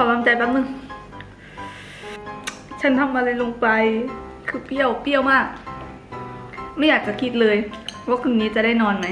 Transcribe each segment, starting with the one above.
อลำใจแป๊บนึง ฉันทำอะไรลงไป คือเปรี้ยวเปรี้ยวมาก ไม่อยากจะคิดเลย ว่าคืนนี้จะได้นอนไหม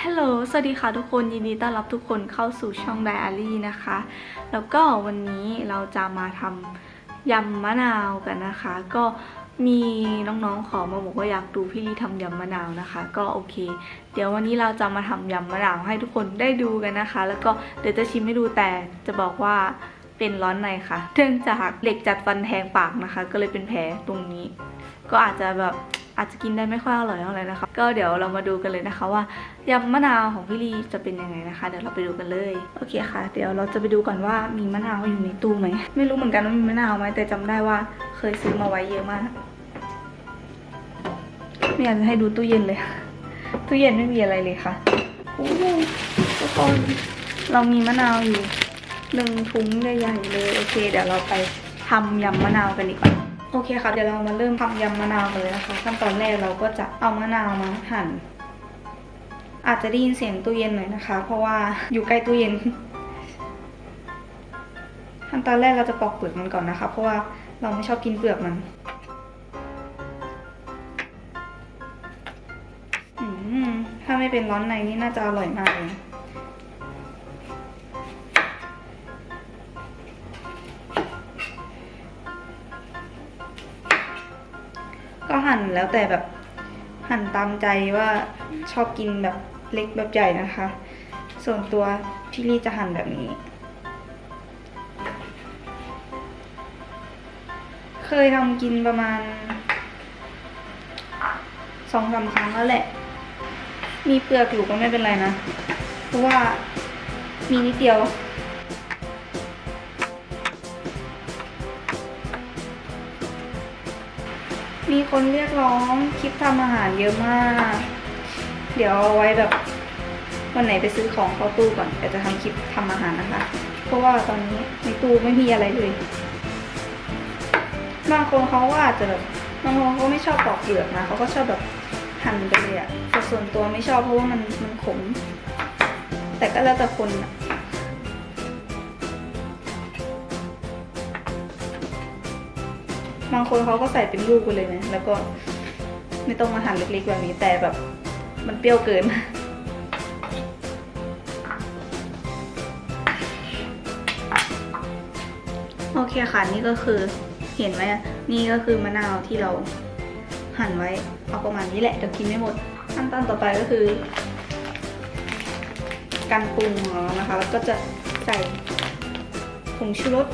ฮัลโหล สวัสดีค่ะทุกคน ยินดีต้อนรับทุกคนเข้าสู่ช่องไดอารี่นะคะ แล้วก็วันนี้เราจะมาทำยำมะนาวกันนะคะ ก็ มีน้องๆขอมาบอกว่าอยากดูพี่ลีทำยำมะนาวนะคะ ก็โอเค เดี๋ยววันนี้เราจะมาทำยำมะนาวให้ทุกคนได้ดูกันนะคะ แล้วก็เดี๋ยวจะชิมให้ดูแต่จะบอกว่าเป็นร้อนในค่ะเนื่องจากเหล็กจัดฟันแทงปากนะคะ ก็เลยเป็นแผลตรงนี้ ก็อาจจะแบบอาจจะกินได้ไม่ค่อยอร่อยเท่าไหร่นะคะ ก็เดี๋ยวเรามาดูกันเลยนะคะ ว่ายำมะนาวของพี่ลีจะเป็นยังไงนะคะ เดี๋ยวเราไปดูกันเลยโอเคค่ะ เดี๋ยวเราจะไปดูก่อนว่ามีมะนาวอยู่ในตู้ไหมไม่รู้เหมือนกันว่ามีมะนาวไหมแต่จำได้ว่า ยซื้อมาไว้เยอะมาก ไม่อยากจะให้ดูตู้เย็นเลย ตู้เย็นไม่มีอะไรเลยค่ะโอ้โหทุกคนเรามีมะนาวอยู่หนึ่งถุงใหญ่ๆเลย โอเค เดี๋ยวเราไปทำยำมะนาวกันดีกว่าโอเคค่ะ เดี๋ยวเรามาเริ่มทำยำมะนาวเลยนะคะ ขั้นตอนแรกเราก็จะเอามะนาวมาหั่น อาจจะได้ยินเสียงตู้เย็นหน่อยนะคะ เพราะว่าอยู่ใกล้ตู้เย็นขั้นตอนแรกเราจะปอกเปลือกมันก่อนนะคะ เพราะว่า เราไม่ชอบกินเปลือกมันถ้าไม่เป็นร้อนในนี่น่าจะอร่อยมากเลยก็หั่นแล้วแต่แบบหั่นตามใจว่าชอบกินแบบเล็กแบบใหญ่นะคะ ส่วนตัวพี่ลี่จะหั่นแบบนี้ ยทำกินประมาณสองสามครั้งแล้วแหละ มีเปลือกอยู่ก็ไม่เป็นไรนะ เพราะว่ามีนิดเดียว มีคนเรียกร้องคลิปทำอาหารเยอะมาก เดี๋ยวเอาไว้แบบวันไหนไปซื้อของเข้าตู้ก่อนเดี๋ยวจะทำคลิปทำอาหารนะคะ เพราะว่าตอนนี้ในตู้ไม่มีอะไรเลย บางคนเขาก็อาจจะแบบบางคนเขาไม่ชอบปอกเปลือกนะเขาก็ชอบแบบหั่นไปเลยอะแต่ส่วนตัวไม่ชอบเพราะว่ามันมันขม แต่ก็แล้วแต่คนอะบางคนเขาก็ใส่เป็นลูกไปเลยนะแล้วก็ไม่ต้องมาหั่นเล็กๆแบบนี้แต่แบบ มันเปรี้ยวเกิน โอเคค่ะนี่ก็คือ เห็นไหมนี่ก็คือมะนาวที่เราหั่นไว้ เอาประมาณนี้แหละเดี๋ยวกินไม่หมดขั้นตอนต่อไปก็คือ การปรุงของเรานะคะแล้วก็จะใส่ผงชูรส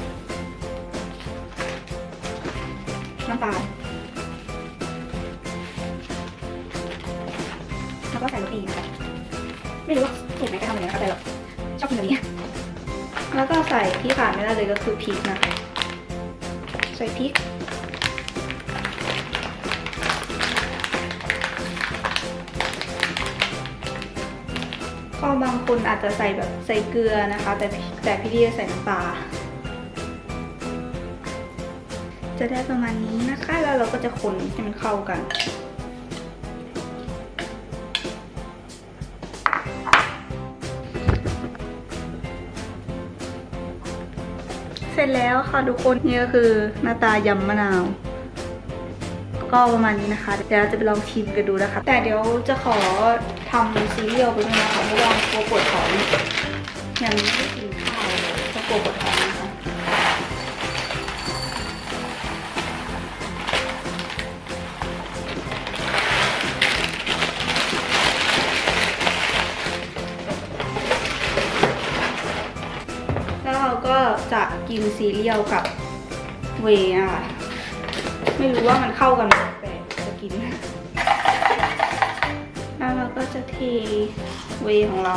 น้ำตาลแล้วก็ใส่รสดีนะคะไม่รู้ว่าถูกไหมก็ทำอย่างนี้นแต่แบบชอบกินแบบนี้แล้วก็ใส่ที่ขาดไม่ได้เลยก็คือพริกนะคะ ใส่พริก ก็บางคนอาจจะใส่แบบใส่เกลือนะคะ แต่แต่พี่ดีจะใส่น้ำปลา จะได้ประมาณนี้นะคะ แล้วเราก็จะคนให้มันเข้ากัน ร็จแล้วค่ะทุกคนนี่ก็คือหน้าตายำมะนาว ก็ประมาณนี้นะคะ เดี๋ยวเราจะไปลองชิมกันดูนะคะ แต่เดี๋ยวจะขอทำซีเรียลไปด้วยนะคะเพราะว่ากลัวปวดท้องอย่างนี้ไม่กินข้าวเลยก็กลัวปวดท้อง กินซีเรียลกับเวย์นะคะไม่รู้ว่ามันเข้ากันไหมแต่จะกิน แล้วเราก็จะเทเวย์ของเรา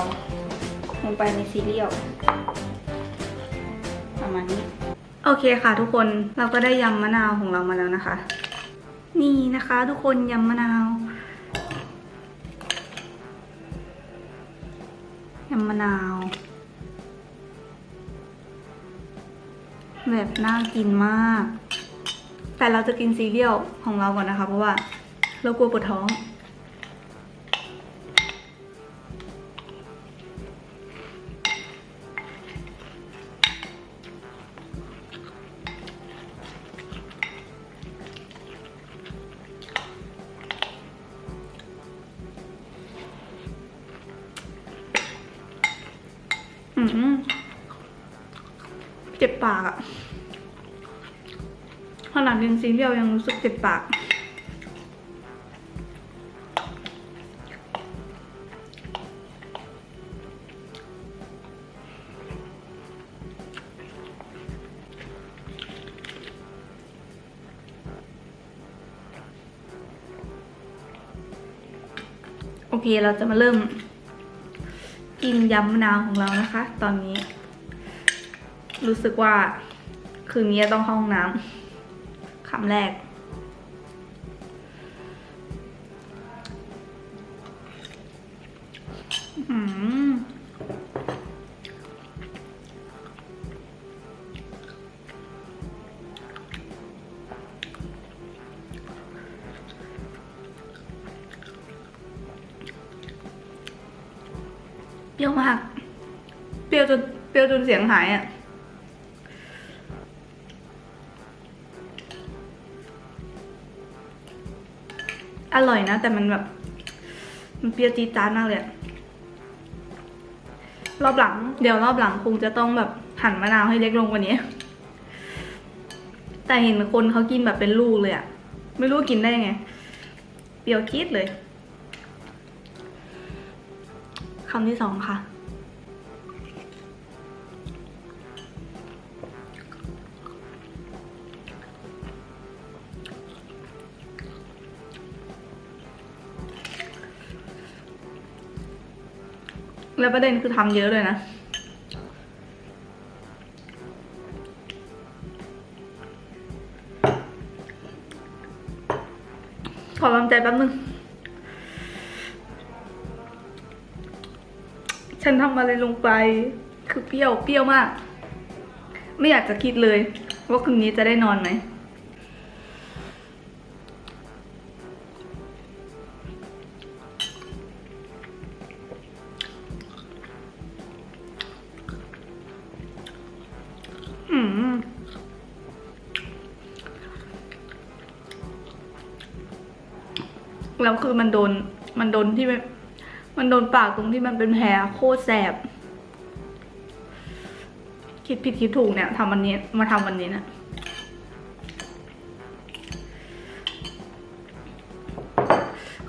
ลงไปในซีเรียลประมาณนี้ โอเคค่ะทุกคนเราก็ได้ยำมะนาวของเรามาแล้วนะคะ นี่นะคะทุกคนยำมะนาวยำมะนาว แบบน่ากินมาก แต่เราจะกินซีเรียลของเราก่อนนะคะ เพราะว่าเรากลัวปวดท้อง อืม จ็บปากอะขนาดกินซีเรียลยังรู้สึกเจ็บปาก โอเคเราจะมาเริ่ม กินยำมะนาวของเรานะคะ ตอนนี้ รู้สึกว่า คืนนี้ต้องห้องน้ำคำแรก อืมเปรี้ยวมาก เปรี้ยวจนเปรี้ยวจนเสียงหายอะ อร่อยนะ แต่มันแบบ มันเปรี้ยวจี๊ดจ้าดมากเลยอะรอบหลัง เดี๋ยวรอบหลังคงจะต้องแบบหั่นมะนาวให้เล็กลงกว่านี้ แต่เห็นคนเขากินแบบเป็นลูกเลยอะไม่รู้กินได้ไง เปรี้ยวจี๊ดเลยคำที่สองค่ะ แล้วประเด็นคือทำเยอะเลยนะขอกำลังใจแป๊บนึง ฉันทำอะไรลงไป คือเปรี้ยว เปรี้ยวมาก ไม่อยากจะคิดเลย ว่าคืนนี้จะได้นอนไหม แล้วคือมันโดนมันโดนที่มันมันโดนปากตรงที่มันเป็นแผลโคตรแสบ คิดผิดคิดถูกเนี่ยทำวันนี้มาทำวันนี้นะ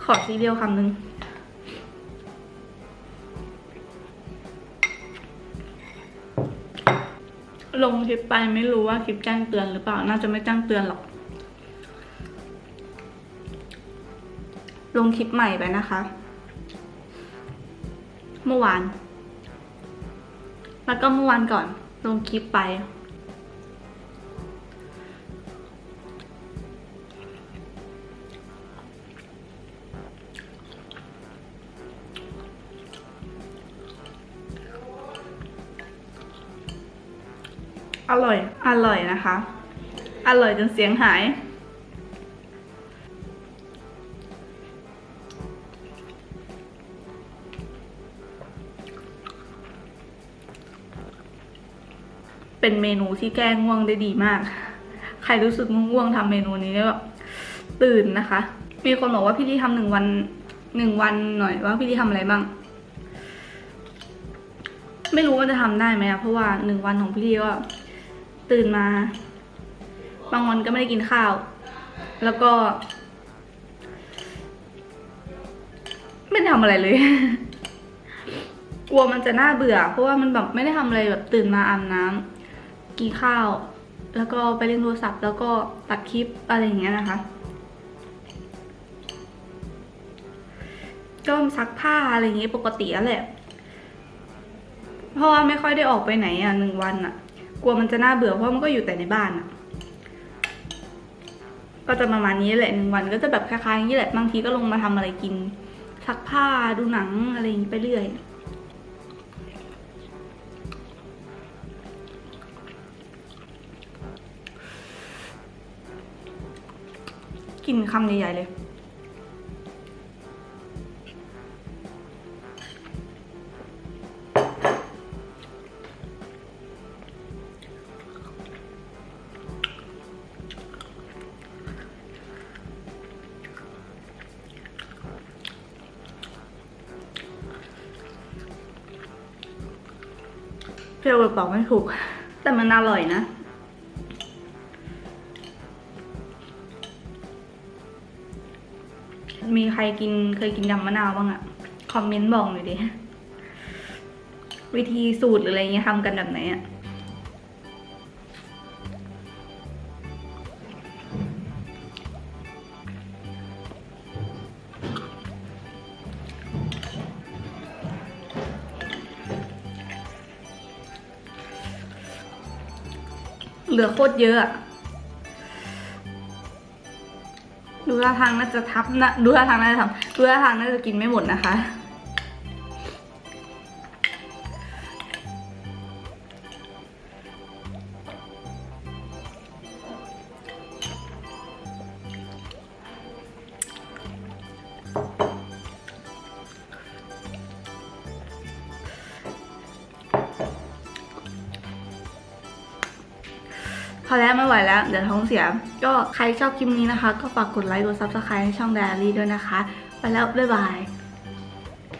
ขอซีเรียลคำหนึ่งลงคลิปไปไม่รู้ว่าคลิปแจ้งเตือนหรือเปล่า น่าจะไม่แจ้งเตือนหรอก ลงคลิปใหม่ไปนะคะ เมื่อวาน แล้วก็เมื่อวานก่อน ลงคลิปไป อร่อย อร่อยนะคะ อร่อยจนเสียงหาย เป็นเมนูที่แก้ง่วงได้ดีมาก ใครรู้สึกง่วงๆทำเมนูนี้แล้แบบตื่นนะคะ มีคนบอกว่าพี่ลี่ทำหนึ่งวันหนึ่งวันหน่อยว่าพี่ลี่ทำอะไรบ้าง ไม่รู้ว่าจะทำได้ไหมอะเพราะว่าหนึ่งวันของพี่ลี่ก็ตื่นมา บางวันก็ไม่ได้กินข้าว แล้วก็ ไม่ได้ทำอะไรเลยกลัวมันจะน่าเบื่อ เพราะว่ามันแบบไม่ได้ทำอะไรแบบตื่นมาอาบน้ำ กินข้าว แล้วก็ไปเล่นโทรศัพท์ แล้วก็ตัดคลิปอะไรอย่างเงี้ยนะคะก็ซักผ้าอะไรอย่างเงี้ยปกติแหละ เพราะว่าไม่ค่อยได้ออกไปไหนอะหนึ่งวันอะ กลัวมันจะน่าเบื่อเพราะมันก็อยู่แต่ในบ้านอะ ก็จะประมาณนี้แหละหนึ่งวันก็จะแบบคล้ายๆอย่างนี้แหละบางทีก็ลงมาทำอะไรกินซักผ้าดูหนังอะไรอย่างนี้ไปเรื่อย กินคำใหญ่ๆเลย เปรี้ยวบอกไม่ถูก แต่มันอร่อยนะ มีใครกินเคยกินยำมะนาวบ้างอะคอมเมนต์บอกหน่อยดิ วิธีสูตรหรืออะไรเงี้ยทำกันแบบไหนอะเหลือโคตรเยอะอะ ดูท่าทางน่าจะทับนะดูท่าทางน่าจะทำดูท่าทางน่าจะกินไม่หมดนะคะ อแล้วไม่ไหวแล้ว เดี๋ยวท้องเสีย ก็ใครชอบคลิปนี้นะคะ ก็ฝากกดไลค์กด subscribe ให้ช่องแดรี่ด้วยนะคะ ไปแล้ว บ๊ายบาย